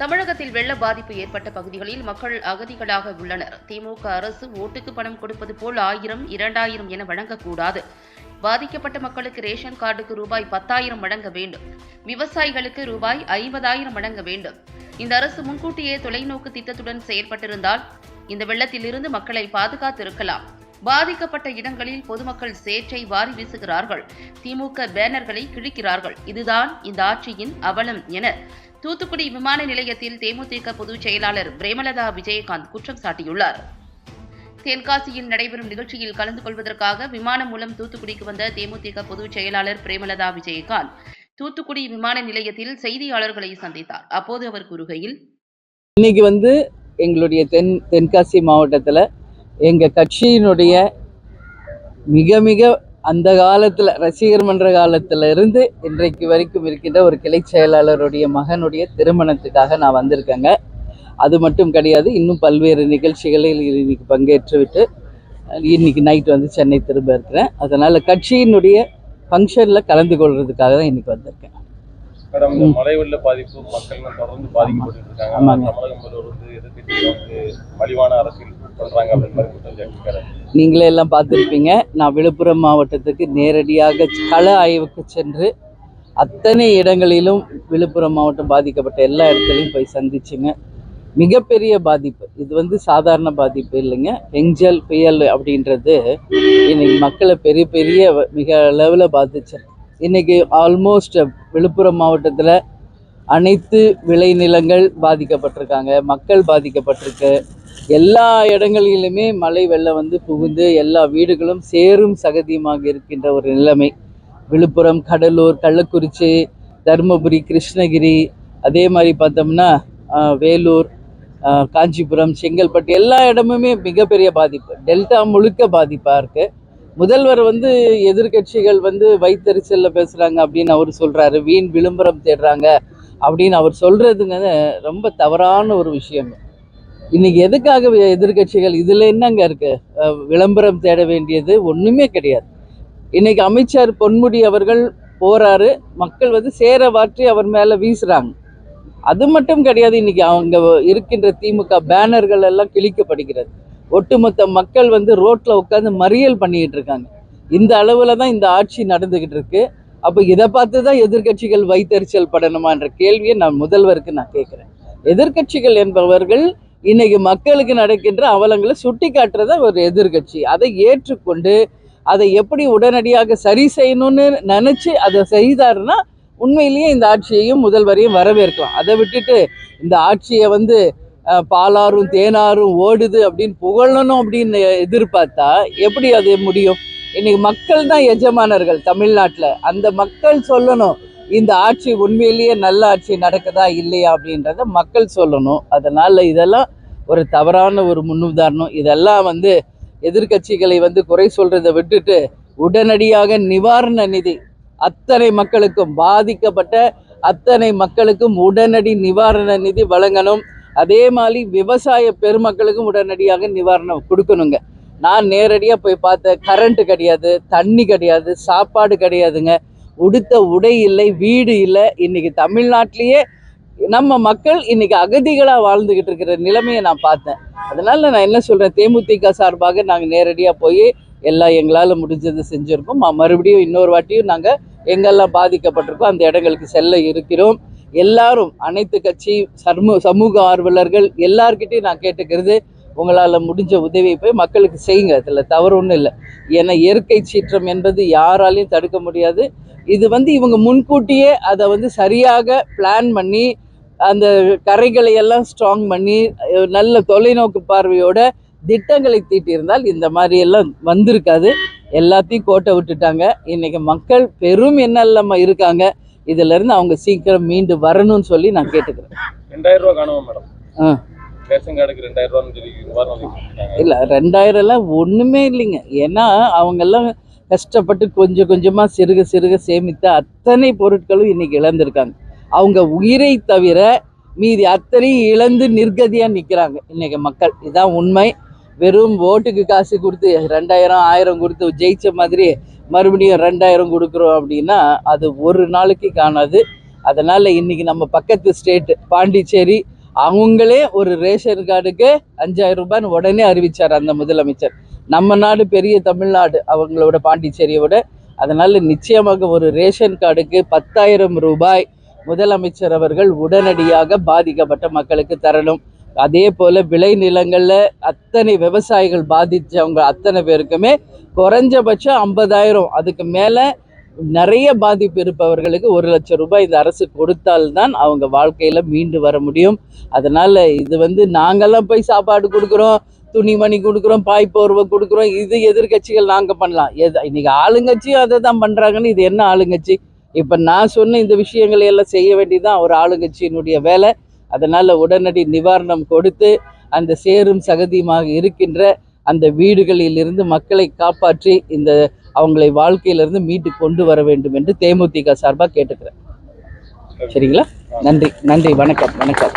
தமிழகத்தில் வெள்ள பாதிப்பு ஏற்பட்ட பகுதிகளில் மக்கள் அகதிகளாக உள்ளனர். திமுக அரசு ஓட்டுக்கு பணம் கொடுப்பது போல் ஆயிரம் இரண்டாயிரம் என வழங்கக்கூடாது. பாதிக்கப்பட்ட மக்களுக்கு ரேஷன் கார்டுக்கு ரூபாய் பத்தாயிரம் வழங்க வேண்டும். விவசாயிகளுக்கு ரூபாய் ஐம்பதாயிரம் வழங்க வேண்டும். இந்த அரசு முன்கூட்டியே தொலைநோக்கு திட்டத்துடன் செயற்பட்டிருந்தால் இந்த வெள்ளத்திலிருந்து மக்களை பாதுகாத்திருக்கலாம். பாதிக்கப்பட்ட இடங்களில் பொதுமக்கள் சேற்றை வாரி வீசுகிறார்கள். திமுக பேனர்களை கிழிக்கிறார்கள். இதுதான் இந்த ஆட்சியின் அவலம் என தூத்துக்குடி விமான நிலையத்தில் தேமுதிக பொதுச் செயலாளர் பிரேமலதா விஜயகாந்த் குற்றம் சாட்டியுள்ளார். தென்காசியில் நடைபெறும் நிகழ்ச்சியில் கலந்து கொள்வதற்காக விமானம் மூலம் தூத்துக்குடிக்கு வந்த தேமுதிக பொதுச் செயலாளர் பிரேமலதா விஜயகாந்த் தூத்துக்குடி விமான நிலையத்தில் செய்தியாளர்களை சந்தித்தார். அப்போது அவர் கூறுகையில் இன்னைக்கு வந்து எங்களுடைய தென் தென்காசி மாவட்டத்தில் எங்கள் கட்சியினுடைய மிக மிக அந்த காலத்தில் ரசிகர் மன்ற காலத்துல இருந்து இன்றைக்கு வரைக்கும் இருக்கின்ற ஒரு கிளை செயலாளருடைய மகனுடைய திருமணத்துக்காக நான் வந்திருக்கேங்க. அது மட்டும் கிடையாது இன்னும் பல்வேறு நிகழ்ச்சிகளில் இன்னைக்கு பங்கேற்று விட்டு இன்னைக்கு நைட் வந்து சென்னை திரும்ப இருக்கிறேன். அதனால் கட்சியினுடைய ஃபங்க்ஷனில் கலந்து கொள்றதுக்காக தான் இன்னைக்கு வந்திருக்கேன். மேடம் இந்த மழை வெள்ள பாதிப்பு மக்கள் தொடர்ந்து பாதிக்கப்பட்டு இருக்காங்க. தமிழகம் வந்து வந்து மலிவான அரசியல் பண்றாங்க அப்படின்னு மாதிரி குற்றம் நீங்களே எல்லாம் பார்த்துருப்பீங்க. நான் விழுப்புரம் மாவட்டத்துக்கு நேரடியாக கள ஆய்வுக்கு சென்று அத்தனை இடங்களிலும் விழுப்புரம் மாவட்டம் பாதிக்கப்பட்ட எல்லா இடத்துலையும் போய் சந்திச்சுங்க. மிகப்பெரிய பாதிப்பு. இது வந்து சாதாரண பாதிப்பு இல்லைங்க. எஞ்சல் புயல் அப்படின்றது இன்னைக்கு மக்களை பெரிய பெரிய மிக அளவில் பாதிச்சு. இன்னைக்கு ஆல்மோஸ்ட் விழுப்புரம் மாவட்டத்தில் அனைத்து விளைநிலங்கள் பாதிக்கப்பட்டிருக்காங்க. மக்கள் பாதிக்கப்பட்டிருக்கு. எல்லா இடங்களிலுமே மழை வெள்ளம் வந்து புகுந்து எல்லா வீடுகளும் சேரும் சகதியுமாக இருக்கின்ற ஒரு நிலைமை. விழுப்புரம் கடலூர் கள்ளக்குறிச்சி தருமபுரி கிருஷ்ணகிரி அதே மாதிரி பார்த்தோம்னா வேலூர் ஆஹ், காஞ்சிபுரம் செங்கல்பட்டு எல்லா இடமுமே மிகப்பெரிய பாதிப்பு. டெல்டா முழுக்க பாதிப்பாக இருக்கு. முதல்வர் வந்து எதிர்க்கட்சிகள் வந்து வைத்தறிச்சலில் பேசுறாங்க அப்படின்னு அவர் சொல்றாரு. வீண் விளம்பரம் தேடுறாங்க அப்படின்னு அவர் சொல்றதுங்க ரொம்ப தவறான ஒரு விஷயம். இன்னைக்கு எதுக்காக எதிர்கட்சிகள் எதிர்க்கட்சிகள் இதுல என்னங்க இருக்கு? விளம்பரம் தேட வேண்டியது ஒண்ணுமே கிடையாது. இன்னைக்கு அமைச்சர் பொன்முடி அவர்கள் போறாரு மக்கள் வந்து சேர வாற்றி அவர் மேல வீசுறாங்க. அது மட்டும் கிடையாது இன்னைக்கு அவங்க இருக்கின்ற திமுக பேனர்கள் எல்லாம் கிழிக்கப்படுகிறது. ஒட்டுமொத்த மக்கள் வந்து ரோட்ல உட்காந்து மறியல் பண்ணிக்கிட்டு இருக்காங்க. இந்த அளவுல தான் இந்த ஆட்சி நடந்துகிட்டு இருக்கு. அப்போ இதை பார்த்து தான் எதிர்க்கட்சிகள் வைத்தறிச்சல் படணுமான்ற கேள்வியை நான் முதல்வருக்கு நான் கேட்குறேன். எதிர்க்கட்சிகள் என்பவர்கள் இன்னைக்கு மக்களுக்கு நடக்கின்ற அவலங்களை சுட்டி காட்டுறத ஒரு எதிர்க்கட்சி அதை ஏற்றுக்கொண்டு அதை எப்படி உடனடியாக சரி செய்யணும்னு நினைச்சு அதை செய்தாருன்னா உண்மையிலேயே இந்த ஆட்சியையும் முதல்வரையும் வரவேற்கலாம். அதை விட்டுட்டு இந்த ஆட்சியை வந்து பாலாரும் பாலாறும் தேனாரும் ஓடுது அப்படின்னு புகழணும் அப்படின்னு எதிர்பார்த்தா எப்படி அது முடியும்? இன்னைக்கு மக்கள் தான் எஜமானர்கள் தமிழ்நாட்டில். அந்த மக்கள் சொல்லணும். இந்த ஆட்சி உண்மையிலேயே நல்ல ஆட்சி நடக்குதா இல்லையா அப்படின்றத மக்கள் சொல்லணும். அதனால் இதெல்லாம் ஒரு தவறான ஒரு முன்னுதாரணம். இதெல்லாம் வந்து எதிர்க்கட்சிகளை வந்து குறை சொல்றதை விட்டுட்டு உடனடியாக நிவாரண நிதி அத்தனை மக்களுக்கும் பாதிக்கப்பட்ட அத்தனை மக்களுக்கும் உடனடி நிவாரண நிதி வழங்கணும். அதே மாதிரி விவசாய பெருமக்களுக்கும் உடனடியாக நிவாரணம் கொடுக்கணுங்க. நான் நேரடியாக போய் பார்த்தேன் கரண்ட்டு கிடையாது தண்ணி கிடையாது சாப்பாடு கிடையாதுங்க. உடுத்த உடை இல்லை வீடு இல்லை. இன்னைக்கு தமிழ்நாட்டிலேயே நம்ம மக்கள் இன்னைக்கு அகதிகளாக வாழ்ந்துகிட்டு இருக்கிற நிலைமையை நான் பார்த்தேன். அதனால நான் என்ன சொல்கிறேன் தேமுதிக சார்பாக நாங்கள் நேரடியாக போய் எல்லாம் எங்களால் முடிஞ்சதை செஞ்சுருக்கோம். மறுபடியும் இன்னொரு வாட்டியும் நாங்கள் எங்கெல்லாம் பாதிக்கப்பட்டிருக்கோ அந்த இடங்களுக்கு செல்ல இருக்கிறோம். எல்லாரும் அனைத்து கட்சி சர்மு சமூக ஆர்வலர்கள் எல்லார்கிட்டையும் நான் கேட்டுக்கிறது உங்களால் முடிஞ்ச உதவியை போய் மக்களுக்கு செய்யுங்க. அதில் தவறு ஒன்றும் இல்லை. ஏன்னா இயற்கை சீற்றம் என்பது யாராலையும் தடுக்க முடியாது. இது வந்து இவங்க முன்கூட்டியே அதை வந்து சரியாக பிளான் பண்ணி அந்த கரைகளை எல்லாம் ஸ்ட்ராங் பண்ணி நல்ல தொலைநோக்கு பார்வையோட திட்டங்களை தீட்டியிருந்தால் இந்த மாதிரி எல்லாம் வந்திருக்காது. எல்லாத்தையும் கோட்டை விட்டுட்டாங்க. இன்னைக்கு மக்கள் பெரும் எண்ணல்லமா இருக்காங்க. இதுல இருந்து அவங்க சீக்கிரம் மீண்டு வரணும்னு சொல்லி நான் கேட்டுக்கிறேன். ரெண்டாயிரம் ரூபாய் காணுமா மேடம்? ஆ. ரேஷன் கார்டுக்கு ரெண்டாயிரம் ரூபான்னு சொல்லி இல்ல ரெண்டாயிரம் எல்லாம் ஒண்ணுமே இல்லைங்க. ஏன்னா அவங்க எல்லாம் கஷ்டப்பட்டு கொஞ்சம் கொஞ்சமா சிறுக சிறுக சேமித்த அத்தனை பொருட்களும் இன்னைக்கு இழந்திருக்காங்க. அவங்க உயிரை தவிர மீதி அத்தனையும் இழந்து நிர்கதியா நிக்கிறாங்க இன்னைக்கு மக்கள். இதுதான் உண்மை. வெறும் ஓட்டுக்கு காசு கொடுத்து ரெண்டாயிரம் ஆயிரம் கொடுத்து ஜெயிச்ச மாதிரி மறுபடியும் ரெண்டாயிரம் கொடுக்குறோம் அப்படின்னா அது ஒரு நாளைக்கு காணாது. அதனால இன்னைக்கு நம்ம பக்கத்து ஸ்டேட் பாண்டிச்சேரி அவங்களே ஒரு ரேஷன் கார்டுக்கு அஞ்சாயிரம் ரூபான்னு உடனே அறிவிச்சார் அந்த முதலமைச்சர். நம்ம நாடு பெரிய தமிழ்நாடு அவங்களோட பாண்டிச்சேரியோட. அதனால நிச்சயமாக ஒரு ரேஷன் கார்டுக்கு பத்தாயிரம் ரூபாய் முதலமைச்சர் அவர்கள் உடனடியாக பாதிக்கப்பட்ட மக்களுக்கு தரணும். அதே போல விளை நிலங்கள்ல அத்தனை விவசாயிகள் பாதிச்சவங்க அத்தனை பேருக்குமே குறைஞ்சபட்சம் ஐம்பதாயிரம். அதுக்கு மேலே நிறைய பாதிப்பு இருப்பவர்களுக்கு ஒரு லட்சம் ரூபாய் இந்த அரசு கொடுத்தால்தான் அவங்க வாழ்க்கையில் மீண்டு வர முடியும். அதனால் இது வந்து நாங்கள்லாம் போய் சாப்பாடு கொடுக்குறோம் துணிமணி கொடுக்குறோம் பாய் போர்வை கொடுக்குறோம். இது எதிர்க்கட்சிகள் நாங்கள் பண்ணலாம். எது இன்னைக்கு ஆளுங்கட்சியும் அதை தான் பண்ணுறாங்கன்னு இது என்ன ஆளுங்கட்சி? இப்போ நான் சொன்ன இந்த விஷயங்களை எல்லாம் செய்ய வேண்டியதான் ஒரு ஆளுங்கட்சியினுடைய வேலை. அதனால் உடனடி நிவாரணம் கொடுத்து அந்த சேரும் சகதியுமாக இருக்கின்ற அந்த வீடுகளில் இருந்து மக்களை காப்பாற்றி இந்த அவங்களை வாழ்க்கையிலிருந்து மீட்டு கொண்டு வர வேண்டும் என்று தேமுதிக சார்பாக கேட்டுக்கிறேன். சரிங்களா? நன்றி நன்றி வணக்கம் வணக்கம்.